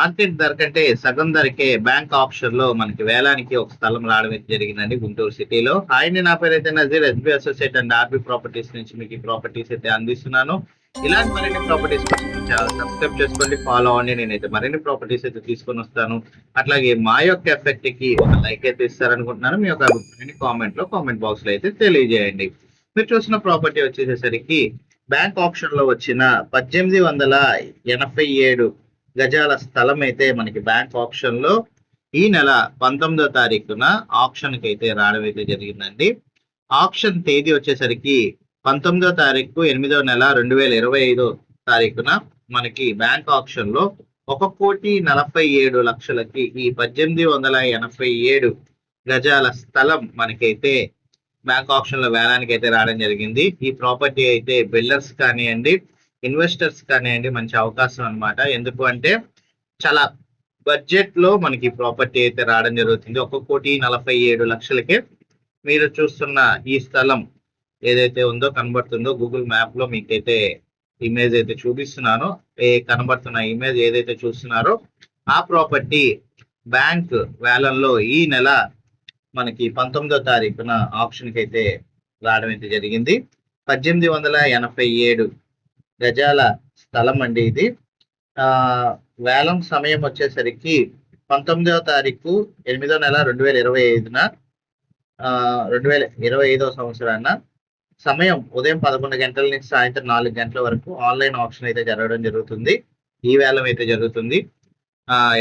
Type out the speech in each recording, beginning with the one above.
Market ధర కంటే సగం ధరకే బ్యాంక్ ఆప్షన్లో మనకి వేలానికి ఒక స్థలం రావడం జరిగిందండి గుంటూరు సిటీలో. ఆయన నా పేరు అయితే Nazeer SB associate and RB properties నుంచి మీకు ఈ ప్రాపర్టీస్ అయితే అందిస్తున్నాను. ఇలాంటి మరిన్ని ప్రాపర్టీస్ కోసం సబ్స్క్రైబ్ చేసుకోండి ఫాలో అవ్వండి. నేనైతే మరిన్ని ప్రాపర్టీస్ అయితే తీసుకొని వస్తాను. అట్లాగే మా యొక్క ఎఫెక్ట్కి ఒక లైక్ అయితే ఇస్తారనుకుంటున్నాను. మీ యొక్క అభిప్రాయాన్ని కామెంట్లో కామెంట్ బాక్స్లో అయితే తెలియజేయండి. మీరు చూసిన ప్రాపర్టీ వచ్చేసరికి బ్యాంక్ ఆప్షన్లో వచ్చిన పద్దెనిమిది వందల ఎనభై ఏడు గజాల స్థలం అయితే మనకి బ్యాంక్ ఆప్షన్లో ఈ నెల పంతొమ్మిదో తారీఖున ఆప్షన్కి అయితే రావడం అయితే జరిగిందండి. ఆప్షన్ తేదీ వచ్చేసరికి పంతొమ్మిదో తారీఖు ఎనిమిదో నెల రెండు వేల ఇరవై ఐదో తారీఖున మనకి బ్యాంక్ ఆప్షన్లో ఒక కోటి నలభై ఏడు లక్షలకి ఈ పద్దెనిమిది వందల ఎనభై ఏడు గజాల స్థలం మనకైతే బ్యాంక్ ఆప్షన్లో వేలానికి అయితే రావడం జరిగింది. ఈ ప్రాపర్టీ అయితే బిల్డర్స్ కానివ్వండి ఇన్వెస్టర్స్ కానివ్వండి మంచి అవకాశం అన్నమాట. ఎందుకు అంటే చాలా బడ్జెట్లో మనకి ప్రాపర్టీ అయితే రావడం జరుగుతుంది. ఒక కోటి నలభై ఏడు లక్షలకే మీరు చూస్తున్న ఈ స్థలం ఏదైతే ఉందో కనబడుతుందో గూగుల్ మ్యాప్లో మీకైతే ఇమేజ్ అయితే చూపిస్తున్నానో. ఏ కనబడుతున్న ఇమేజ్ ఏదైతే చూస్తున్నారో ఆ ప్రాపర్టీ బ్యాంక్ వేలంలో ఈ నెల మనకి పంతొమ్మిదో తారీఖున ఆప్షన్కి అయితే రావడం అయితే జరిగింది. పద్దెనిమిది వందల ఎనభై ఏడు గజాల స్థలం అండి ఇది. ఆ వేలం సమయం వచ్చేసరికి పంతొమ్మిదవ తారీఖు ఎనిమిదో నెల రెండు వేల ఇరవై ఐదున రెండు వేల ఇరవై ఐదవ సంవత్సరాన సమయం ఉదయం పదకొండు గంటల నుంచి సాయంత్రం నాలుగు గంటల వరకు ఆన్లైన్ ఆప్షన్ అయితే జరగడం జరుగుతుంది. ఈ వేలం అయితే జరుగుతుంది.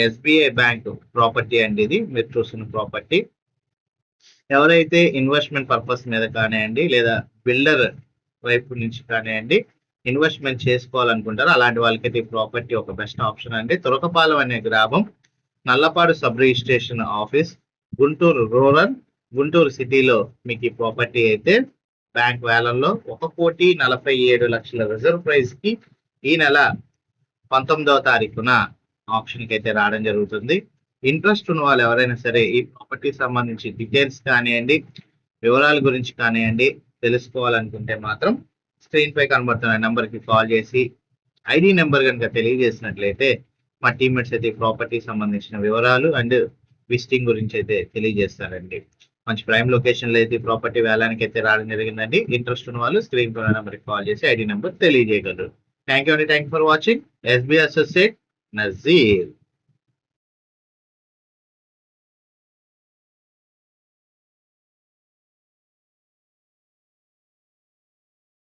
ఎస్బీఐ బ్యాంక్ ప్రాపర్టీ అండి ఇది. మీరు చూస్తున్న ప్రాపర్టీ. ఎవరైతే ఇన్వెస్ట్మెంట్ పర్పస్ మీద కానివ్వండి లేదా బిల్డర్ వైపు నుంచి కానివ్వండి ఇన్వెస్ట్మెంట్ చేసుకోవాలనుకుంటారో అలాంటి వాళ్ళకైతే ఈ ప్రాపర్టీ ఒక బెస్ట్ ఆప్షన్ అండి. తురకపాలెం అనే గ్రామం Nallapadu sub registration office Guntur rural Guntur సిటీలో మీకు ఈ ప్రాపర్టీ అయితే బ్యాంక్ వేలంలో ఒక కోటి నలభై ఏడు లక్షల రిజర్వ్ ప్రైస్కి ఈ నెల పంతొమ్మిదవ తారీఖున ఆప్షన్కి అయితే రావడం జరుగుతుంది. ఇంట్రెస్ట్ ఉన్న వాళ్ళు ఎవరైనా సరే ఈ ప్రాపర్టీ సంబంధించి డీటెయిల్స్ కానివ్వండి వివరాల గురించి కానివ్వండి తెలుసుకోవాలనుకుంటే మాత్రం స్క్రీన్ పై కనబడుతున్న నెంబర్కి కాల్ చేసి ఐడి నెంబర్ కనుక తెలియజేసినట్లయితే మా టీమ్మేట్స్ అయితే ప్రాపర్టీ సంబంధించిన వివరాలు అండ్ విజిటింగ్ గురించి అయితే తెలియజేస్తారండి. మంచి ప్రైమ్ లొకేషన్లో అయితే ప్రాపర్టీ వేలానికి అయితే రావడం జరిగిందండి. ఇంట్రెస్ట్ ఉన్న వాళ్ళు స్క్రీన్ పై నెంబర్కి కాల్ చేసి ఐడి నెంబర్ తెలియజేయగలరు. థ్యాంక్ యూ అండి. Thank for watching SB associate Nazeer